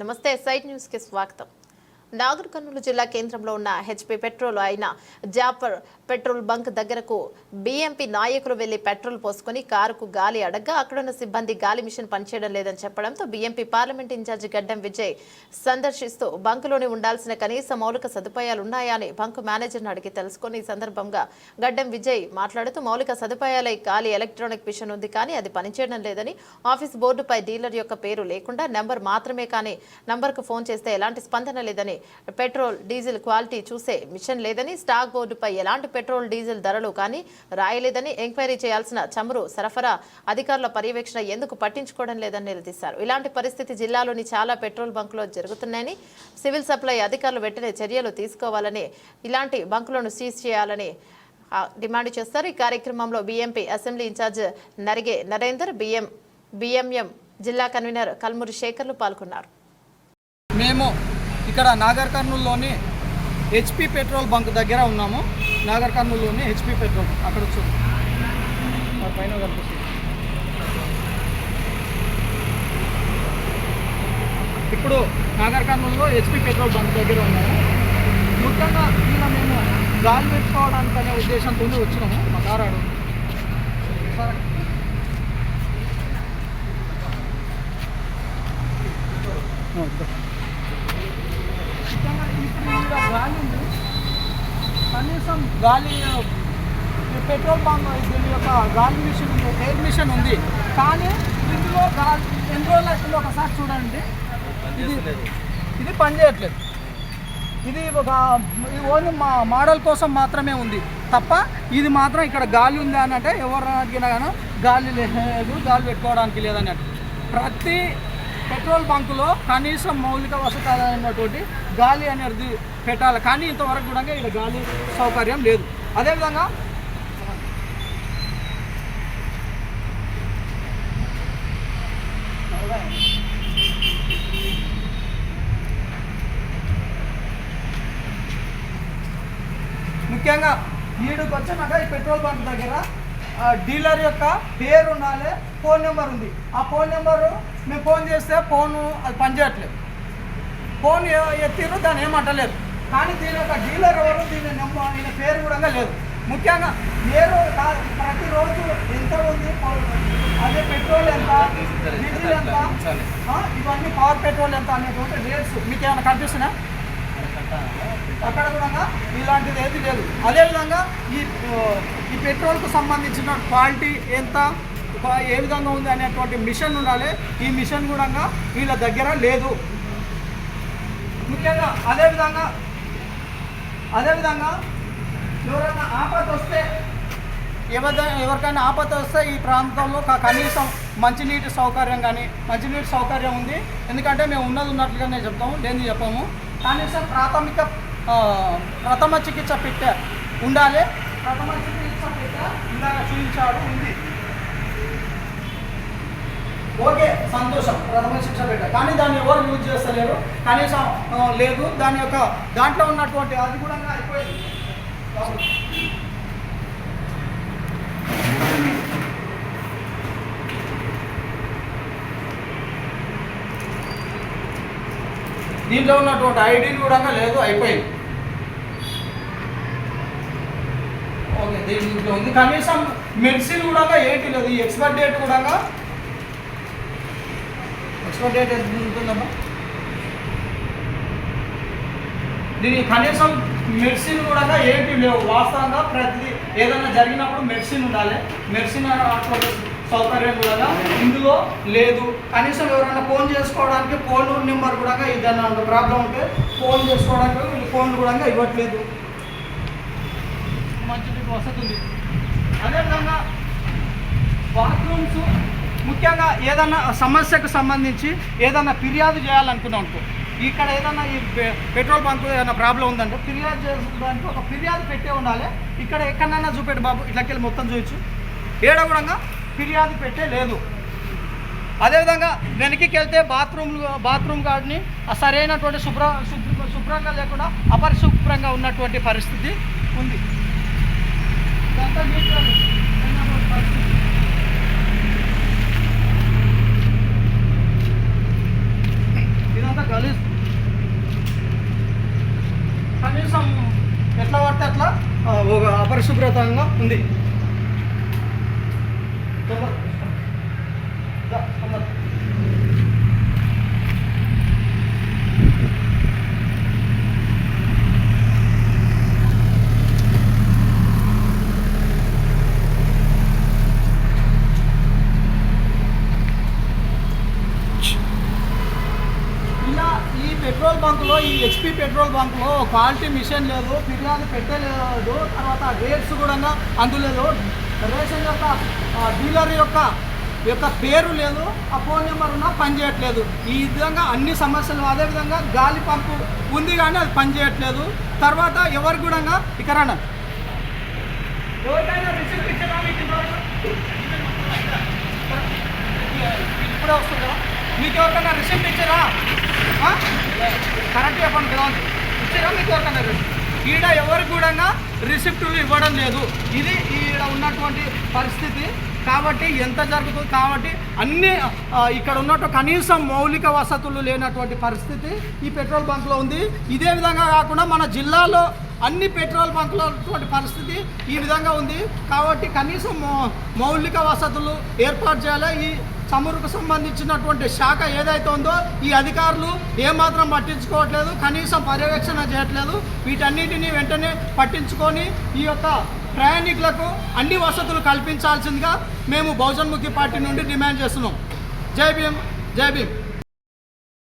నమస్తే సైట్ న్యూస్కి స్వాగతం. నాగర్ కర్నూలు జిల్లా కేంద్రంలో ఉన్న హెచ్పి పెట్రోల్ అయిన జాఫర్ పెట్రోల్ బంక్ దగ్గరకు బీఎంపీ నాయకులు వెళ్ళి పెట్రోల్ పోసుకొని కారుకు గాలి అడగ్గా అక్కడున్న సిబ్బంది గాలి మిషన్ పనిచేయడం లేదని చెప్పడంతో బీఎంపీ పార్లమెంట్ ఇన్ఛార్జి గడ్డం విజయ్ సందర్శిస్తూ బంకులోని ఉండాల్సిన కనీస మౌలిక సదుపాయాలు ఉన్నాయా అని బంకు మేనేజర్ను అడిగి తెలుసుకుని ఈ సందర్భంగా గడ్డం విజయ్ మాట్లాడుతూ మౌలిక సదుపాయాలై గాలి ఎలక్ట్రానిక్ మిషన్ ఉంది కానీ అది పనిచేయడం లేదని ఆఫీస్ బోర్డుపై డీలర్ యొక్క పేరు లేకుండా నెంబర్ మాత్రమే కానీ నంబర్కు ఫోన్ చేస్తే ఎలాంటి స్పందన లేదని పెట్రోల్ డీజిల్ క్వాలిటీ చూసే మిషన్ లేదని స్టాక్ బోర్డుపై ఎలాంటి పెట్రోల్ డీజిల్ ధరలు కానీ రాయలేదని ఎంక్వైరీ చేయాల్సిన చమురు సరఫరా అధికారుల పర్యవేక్షణ ఎందుకు పట్టించుకోవడం లేదని నిలదీశారు. ఇలాంటి పరిస్థితి జిల్లాలోని చాలా పెట్రోల్ బంకులో జరుగుతున్నాయని సివిల్ సప్లై అధికారులు వెంటనే చర్యలు తీసుకోవాలని ఇలాంటి బంకులను సీజ్ చేయాలని డిమాండ్ చేస్తారు. ఈ కార్యక్రమంలో BMP assembly incharge Narige Narender BM BMM జిల్లా కన్వీనర్ కల్మురి శేఖర్లు పాల్గొన్నారు. ఇక్కడ నాగర్ కర్నూలులోని హెచ్పి పెట్రోల్ బంక్ దగ్గర ఉన్నాము. నాగర్ కర్నూలులోని హెచ్పి పెట్రోల్ అక్కడ వచ్చి పైన కనిపిస్తుంది. ఇప్పుడు నాగర్ కర్నూలులో హెచ్పి పెట్రోల్ బంక్ దగ్గర ఉన్నాము. ముఖ్యంగా ఈయన మేము గాలి పెట్టుకోవడానికి అనే ఉద్దేశంతో వచ్చినాము. మా కారాడు ముఖ్యంగా గాలి ఉంది కనీసం గాలి ఈ పెట్రోల్ బంక్ దీని యొక్క గాలి మిషన్ ఉంది ఎయిర్ మిషన్ ఉంది. కానీ ఇందులో గాలి ఎన్ని రోజులు అవుతుందో ఒకసారి చూడండి. ఇది ఇది పనిచేయట్లేదు ఇది ఒక ఇది ఓన్లీ మా మోడల్ కోసం మాత్రమే ఉంది. తప్ప ఇది మాత్రం ఇక్కడ గాలి ఉంది అని అంటే ఎవరు అడిగినా కానీ గాలి లేదు గాలి పెట్టుకోవడానికి లేదని ప్రతి పెట్రోల్ బంకులో కనీసం మౌలిక వసతులైనటువంటి గాలి అనేది పెట్టాలి. కానీ ఇంతవరకు కూడా ఇక్కడ గాలి సౌకర్యం లేదు. అదేవిధంగా ముఖ్యంగా ఈడుకు వచ్చినాక ఈ పెట్రోల్ బంక్ దగ్గర డీలర్ యొక్క పేరు ఉండాలి ఫోన్ నెంబర్ ఉంది. ఆ ఫోన్ నెంబరు మేము ఫోన్ చేస్తే ఫోను అది పనిచేయట్లేదు. ఫోన్ ఎత్తిరు ఎత్తిర్రు దాన్ని ఏమంటలేదు కానీ దీని యొక్క డీలర్ ఎవరు? దీని నెంబర్ ఈయన పేరు కూడా లేదు. ముఖ్యంగా మీరు రోజు ప్రతిరోజు ఎంత ఉంది? పవర్- అదే పెట్రోల్ ఎంత? డీజిల్ ఎంత? ఇవన్నీ పవర్ పెట్రోల్ ఎంత అనేటువంటి రేట్స్ మీకు ఏమైనా కనిపిస్తున్నా అక్కడ కూడా ఇలాంటిది ఏది లేదు. అదేవిధంగా ఈ ఈ పెట్రోల్కు సంబంధించిన క్వాలిటీ ఎంత? ఏ విధంగా ఉంది అనేటువంటి మిషన్ ఉండాలి. ఈ మిషన్ కూడా వీళ్ళ దగ్గర లేదు. ముఖ్యంగా అదేవిధంగా అదేవిధంగా ఎవరైనా ఆపద వస్తే ఎవరిదైనా ఎవరికైనా ఆపద వస్తే ఈ ప్రాంతంలో కనీసం మంచినీటి సౌకర్యం కానీ మంచినీటి సౌకర్యం ఉంది. ఎందుకంటే మేము ఉన్నది ఉన్నట్లుగానే చెప్తాము లేని చెప్పాము. కనీసం ప్రాథమిక ప్రథమ చికిత్స పెట్టే ఉండాలి. ప్రథమ చికిత్స పెట్టే ఇందాక చూపించాడు ఉంది. ఓకే సంతోషం. ప్రథమ శిక్ష పెట్ట కానీ దాన్ని ఎవరు యూజ్ చేస్తలేరు. కనీసం లేదు దాని యొక్క దాంట్లో ఉన్నటువంటి అది కూడా అయిపోయింది. దీంట్లో ఉన్నటువంటి ఐడి కూడా లేదు అయిపోయింది. ఓకే దీంట్లో ఉంది. కనీసం మెడిసిన్ కూడా ఏంటి లేదు ఎక్స్పైర్ డేట్ కూడా ఎక్స్పైర్ డేట్ ఎంత ఉంటుందమ్మా దీని కనీసం మెడిసిన్ కూడా ఏంటి లేవు. వాస్తవంగా ప్రతి ఏదైనా జరిగినప్పుడు మెడిసిన్ ఉండాలి. మెడిసిన్ అటువంటి సౌకర్యం కూడా ఇందులో లేదు. కనీసం ఎవరైనా ఫోన్ చేసుకోవడానికి ఫోన్ నెంబర్ కూడా ఏదైనా ప్రాబ్లం ఉంటే ఫోన్ చేసుకోవడానికి ఫోన్ కూడా ఇవ్వట్లేదు. మంచి వసతి ఉంది. అదేవిధంగా బాత్రూమ్స్ ముఖ్యంగా ఏదైనా సమస్యకు సంబంధించి ఏదైనా ఫిర్యాదు చేయాలనుకున్నాం అనుకో ఇక్కడ ఏదైనా ఈ పెట్రోల్ బంక్ ఏదైనా ప్రాబ్లం ఉందంటే ఫిర్యాదు చేసుకోవడానికి ఒక ఫిర్యాదు పెట్టే ఉండాలి. ఇక్కడ ఎక్కడైనా చూపెట్టు బాబు ఇట్లకెళ్ళి మొత్తం చూపించు ఏడ కూడా ఫిర్యాదు పెట్టే లేదు. అదేవిధంగా వెనక్కి వెళ్తే బాత్రూమ్ బాత్రూమ్ గార్డ్ని సరైనటువంటి శుభ్ర శుభ్రంగా లేకుండా అపరిశుభ్రంగా ఉన్నటువంటి పరిస్థితి ఉంది ఇదంతా నీట్గా ఉన్నటువంటి పరిస్థితి. ఇదంతా ఎట్లా పడితే అట్లా ఒక అపరిశుభ్రతంగా ఉంది తొందర. దా, తొందర. ఇలా ఈ పెట్రోల్ బంక్లో ఈ హెచ్పి పెట్రోల్ బంక్లో క్వాలిటీ మిషన్ లేదు ఫిర్యాదు పెట్టలేదు తర్వాత రేట్స్ కూడా అందులేదు. రేషన్ యొక్క డీలర్ యొక్క యొక్క పేరు లేదు ఆ ఫోన్ నెంబర్ ఉన్నా పనిచేయట్లేదు ఈ విధంగా అన్ని సమస్యలు అదేవిధంగా గాలి పంపు ఉంది కానీ అది పనిచేయట్లేదు తర్వాత ఎవరు కూడా ఇక్కడ ఇప్పుడే వస్తుందా? మీకు ఎవరికైనా రిసిప్ట్ ఇచ్చారా ఆ? కరెక్ట్ చెప్పండి కదా. ఇచ్చారా మీకు ఎవరికైనా ఈడ ఎవరు కూడా రిసిప్టులు ఇవ్వడం లేదు. ఇది ఈడ ఉన్నటువంటి పరిస్థితి. కాబట్టి ఎంత జరుగుతుంది? కాబట్టి అన్ని ఇక్కడ ఉన్నట్టు కనీసం మౌలిక వసతులు లేనటువంటి పరిస్థితి ఈ పెట్రోల్ బంక్లో ఉంది. ఇదే విధంగా కాకుండా మన జిల్లాలో అన్ని పెట్రోల్ బంకులో ఉన్నటువంటి పరిస్థితి ఈ విధంగా ఉంది. కాబట్టి కనీసం మౌలిక వసతులు ఏర్పాటు చేయాలి? ఈ చమురుకు సంబంధించినటువంటి శాఖ ఏదైతే ఉందో ఈ అధికారులు ఏమాత్రం పట్టించుకోవట్లేదు కనీసం పర్యవేక్షణ చేయట్లేదు. వీటన్నిటిని వెంటనే పట్టించుకొని ఈ యొక్క ప్రయాణికులకు అన్ని వసతులు కల్పించాల్సిందిగా మేము బహుజన్ముఖి పార్టీ నుండి డిమాండ్ చేస్తున్నాం. జై భీమ్ జై భీమ్.